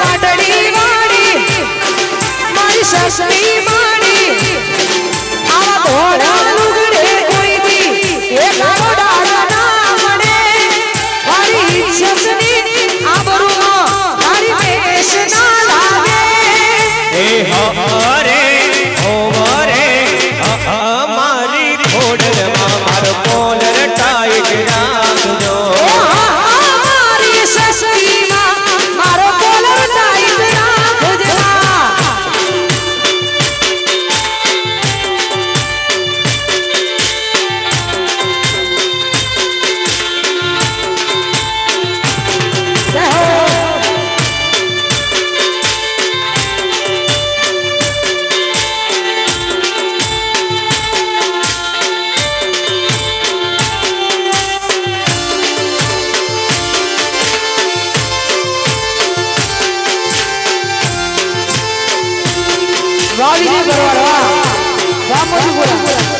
વાડડી વાડી મારી સસરી ભરવાડ વાહ વાહ મોટી બોલા